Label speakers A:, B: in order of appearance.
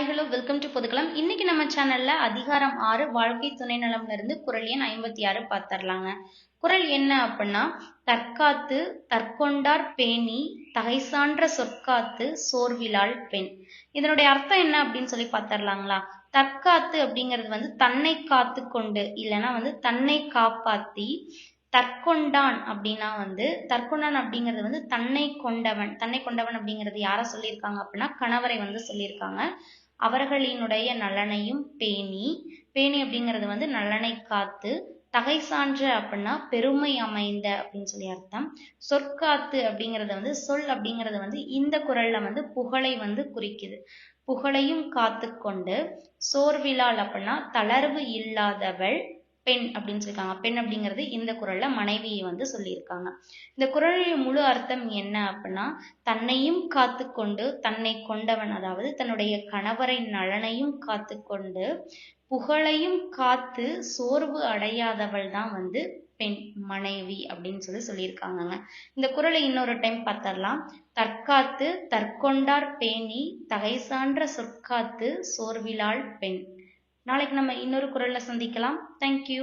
A: Hi hello welcome to பொதுக்கலாம் இன்னைக்கு நம்ம சேனல்ல அதிகாரம் ஆறு வாழ்க்கை துணை நலம்ல இருந்து குரல் எண் ஐம்பத்தி ஆறு பார்த்துடலாங்க குரல் என்ன அப்படின்னா தற்காத்து தற்கொண்டார் பேணி தகை சான்ற சொற்காத்து சோர்விலாள் பெண். இதனுடைய அர்த்தம் என்ன அப்படின்னு சொல்லி பார்த்துடலாங்களா தற்காத்து அப்படிங்கிறது வந்து தன்னை காத்து கொண்டு இல்லைன்னா வந்து தன்னை காப்பாத்தி தற்கொண்டான் அப்படின்னா வந்து தற்கொண்டான் அப்படிங்கிறது வந்து தன்னை கொண்டவன். தன்னை கொண்டவன் அப்படிங்கிறது யாரை சொல்லியிருக்காங்க அப்படின்னா கணவரை வந்து சொல்லியிருக்காங்க அவர்களினுடைய நலனையும் பேணி பேணி அப்படிங்கிறது வந்து நலனை காத்து தகை சான்ற அப்படின்னா பெருமை அமைந்த அப்படின்னு சொல்லி அர்த்தம். சொற்காத்து அப்படிங்கிறது வந்து சொல் அப்படிங்கிறது வந்து இந்த குரல்ல வந்து புகழை வந்து குறிக்குது. புகழையும் காத்து கொண்டு சோர்விலாள் அப்படின்னா தளர்வு இல்லாதவள் பெண் அப்படின்னு சொல்லியிருக்காங்க பெண் அப்படிங்கிறது இந்த குரல்ல மனைவியை வந்து சொல்லியிருக்காங்க. இந்த குரலுடைய முழு அர்த்தம் என்ன அப்படின்னா தன்னையும் காத்து கொண்டு தன்னை கொண்டவன் அதாவது தன்னுடைய கணவரின் நலனையும் காத்து கொண்டு புகழையும் காத்து சோர்வு அடையாதவள் தான் வந்து பெண் மனைவி அப்படின்னு சொல்லி சொல்லியிருக்காங்கங்க. இந்த குரலை இன்னொரு டைம் பார்த்தரலாம் தற்காத்து தற்கொண்டார் பேணி தகை சான்ற சொற்காத்து சோர்விலாள் பெண். நாளைக்கு நம்ம இன்னொரு குரல்ல சந்திக்கலாம். தேங்க்யூ